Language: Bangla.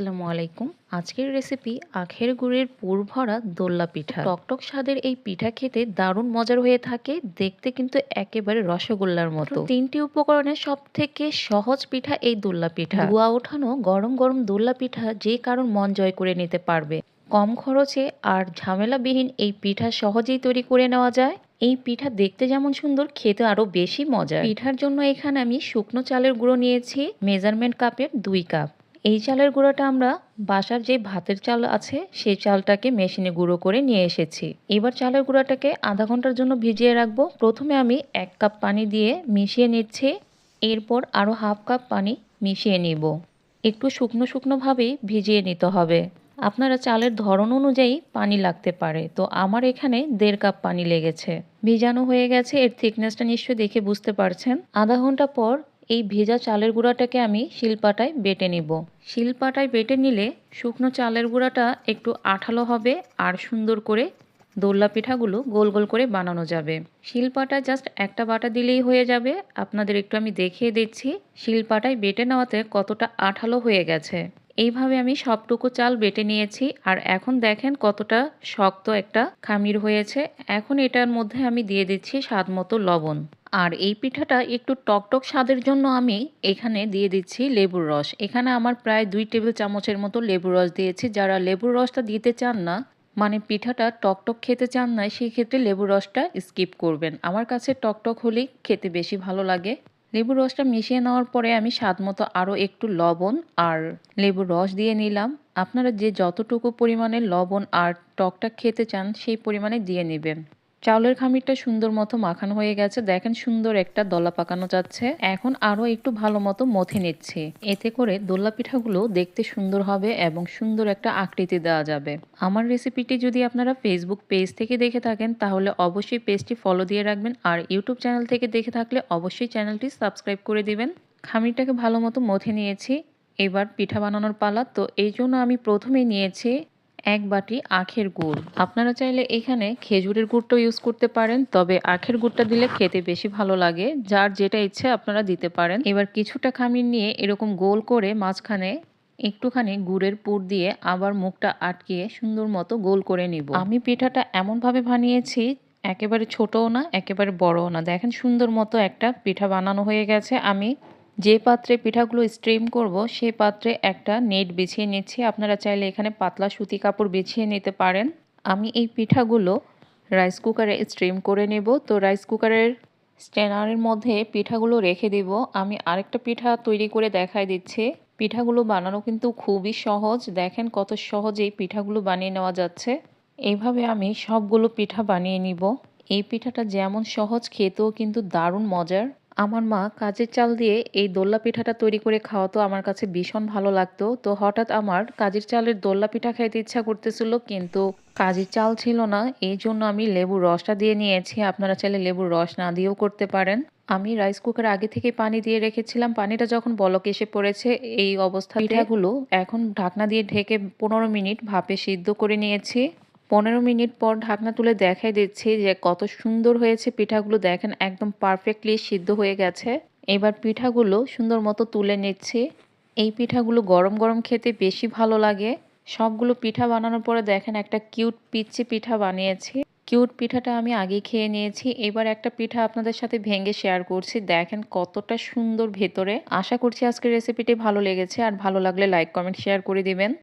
আসসালামু আলাইকুম। আজকের রেসিপি আখের গুড়ের পুর ভরা দোল্লা পিঠা। টকটক স্বাদের এই পিঠা খেতে দারুণ মজার হয়ে থাকে, দেখতে কিন্তু একেবারে রসগোল্লার মতো। তিনটি উপকরণের সব থেকে সহজ পিঠা এই দোল্লা পিঠা। ধোয়া ওঠানো গরম গরম দোল্লা পিঠা যে কারণ মন জয় করে নিতে পারবে। কম খরচে আর ঝামেলাবিহীন এই পিঠা সহজেই তৈরি করে নেওয়া যায়। এই পিঠা দেখতে যেমন সুন্দর, খেতে আরও বেশি মজা পিঠার জন্য এখানে আমি শুকনো চালের গুঁড়ো নিয়েছি, মেজারমেন্ট কাপের দুই কাপ। এই চালের গুঁড়োটা আমরা বাসার যে ভাতের চাল আছে, সেই চালটাকে মেশিনে গুঁড়ো করে নিয়ে এসেছি। এবার চালের গুঁড়োটাকে আধা ঘণ্টার জন্য ভিজিয়ে রাখব। প্রথমে আমি এক কাপ পানি দিয়ে মিশিয়ে নিচ্ছি। এরপর আরও হাফ কাপ পানি মিশিয়ে নিব। একটু শুকনো শুকনোভাবেই ভিজিয়ে নিতে হবে। আপনারা চালের ধরন অনুযায়ী পানি লাগতে পারে। তো আমার এখানে দেড় কাপ পানি লেগেছে। ভিজানো হয়ে গেছে। এর থিকনেসটা নিশ্চয়ই দেখে বুঝতে পারছেন। আধা ঘণ্টা পর এই ভেজা চালের গুঁড়াটাকে আমি শিলপাটায় বেটে নিব। শিলপাটায় বেটে নিলে শুকনো চালের গুঁড়াটা একটু আঠালো হবে আর সুন্দর করে দোল্লা পিঠাগুলো গোল গোল করে বানানো যাবে। শিলপাটা জাস্ট একটা বাটা দিলেই হয়ে যাবে। আপনাদের একটু আমি দেখিয়ে দিচ্ছি শিলপাটায় বেটে নেওয়াতে কতটা আঠালো হয়ে গেছে। এইভাবে আমি সবটুকু চাল বেটে নিয়েছি আর এখন দেখেন কতটা শক্ত একটা খামির হয়েছে। এখন এটার মধ্যে আমি দিয়ে দিচ্ছি স্বাদ মতো লবণ। আর এই পিঠাটা একটু টকটক স্বাদের জন্য আমি এখানে দিয়ে দিচ্ছি লেবুর রস। এখানে আমার প্রায় দুই টেবিল চামচের মতো লেবুর রস দিয়েছি। যারা লেবুর রসটা দিতে চান না মানে পিঠাটা টকটক খেতে চান না সেই ক্ষেত্রে লেবুর রসটা স্কিপ করবেন। আমার কাছে টকটক হলেই খেতে বেশি ভালো লাগে। লেবুর রসটা মিশিয়ে নেওয়ার পরে আমি স্বাদ মতো আরও একটু লবণ আর লেবুর রস দিয়ে নিলাম। আপনারা যে যতটুকু পরিমাণে লবণ আর টকটা খেতে চান, সেই পরিমাণে দিয়ে নেবেন। চাউলের খামিরটা সুন্দর মতো মাখানো হয়ে গেছে। দেখেন সুন্দর একটা দলা পাকানো যাচ্ছে। এখন আরও একটু ভালো মতো মথে নিচ্ছে। এতে করে দোল্লা পিঠাগুলো দেখতে সুন্দর হবে এবং সুন্দর একটা আকৃতি দেওয়া যাবে। আমার রেসিপিটি যদি আপনারা ফেসবুক পেজ থেকে দেখে থাকেন, তাহলে অবশ্যই পেজটি ফলো দিয়ে রাখবেন আর ইউটিউব চ্যানেল থেকে দেখে থাকলে অবশ্যই চ্যানেলটি সাবস্ক্রাইব করে দিবেন। খামিরটাকে ভালো মতো মথে নিয়েছি। এবার পিঠা বানানোর পালা। তো এই জন্য আমি প্রথমেই নিয়েছি এক বাটি আখের গুড়। আপনারা চাইলে এখানে খেজুরের গুড়টাও ইউজ করতে পারেন, তবে আখের গুড়টা দিলে খেতে বেশি ভালো লাগে, যার যেটা ইচ্ছে আপনারা দিতে পারেন। এবার কিছুটা খামির নিয়ে এরকম গোল করে মাঝখানে একটুখানি গুড়ের পুর দিয়ে আবার মুখটা আটকিয়ে সুন্দর মতো গোল করে নিব। আমি পিঠাটা এমনভাবে বানিয়েছি, একেবারে ছোটও না, একেবারে বড়ও না। দেখেন সুন্দর মতো একটা পিঠা বানানো হয়ে গেছে। আমি যে পাত্রে পিঠাগুলো স্ট্রিম করব, সে পাত্রে একটা নেট বিছিয়ে নিচ্ছি। আপনারা চাইলে এখানে পাতলা সুতি কাপড় বিছিয়ে নিতে পারেন। আমি এই পিঠাগুলো রাইস কুকারে স্ট্রিম করে নেব। তো রাইস কুকারের স্ট্যানারের মধ্যে পিঠাগুলো রেখে দিব। আমি আরেকটা পিঠা তৈরি করে দেখাই দিচ্ছি। পিঠাগুলো বানানো কিন্তু খুবই সহজ। দেখেন কত সহজেই পিঠাগুলো বানিয়ে নেওয়া যাচ্ছে। এইভাবে আমি সবগুলো পিঠা বানিয়ে নিব। এই পিঠাটা যেমন সহজ, খেতেও কিন্তু দারুণ মজার। আমার মা কাজের চাল দিয়ে এই দোল্লা পিঠাটা তৈরি করে খাওয়াতো আমার কাছে ভীষণ ভালো লাগতো। তো হঠাৎ আমার কাজের চালের দোল্লা পিঠা খাইতে ইচ্ছা করতেছিল কিন্তু কাজের চাল ছিল না। এই জন্য আমি লেবুর রসটা দিয়ে নিয়েছি। আপনারা চাইলে লেবুর রস না দিয়েও করতে পারেন। আমি রাইস কুকার আগে থেকে পানি দিয়ে রেখেছিলাম। পানিটা যখন বলক এসে পড়েছে এই অবস্থা পিঠাগুলো এখন ঢাকনা দিয়ে ঢেকে পনেরো মিনিট ভাপে সিদ্ধ করে নিয়েছি। পনেরো মিনিট পর ঢাকনা তুলে দেখাই দিচ্ছি যে কত সুন্দর হয়েছে পিঠাগুলো। দেখেন একদম পারফেক্টলি সিদ্ধ হয়ে গেছে। এবার পিঠাগুলো সুন্দর মতো তুলে নিচ্ছি। এই পিঠাগুলো গরম গরম খেতে বেশি ভালো লাগে। সবগুলো পিঠা বানানোর পরে দেখেন একটা কিউট পিচ্ছি পিঠা বানিয়েছি। কিউট পিঠাটা আমি আগে খেয়ে নিয়েছি। এবার একটা পিঠা আপনাদের সাথে ভেঙে শেয়ার করছি। দেখেন কতটা সুন্দর ভেতরে। আশা করছি আজকের রেসিপিটি ভালো লেগেছে। আর ভালো লাগলে লাইক কমেন্ট শেয়ার করে দিবেন।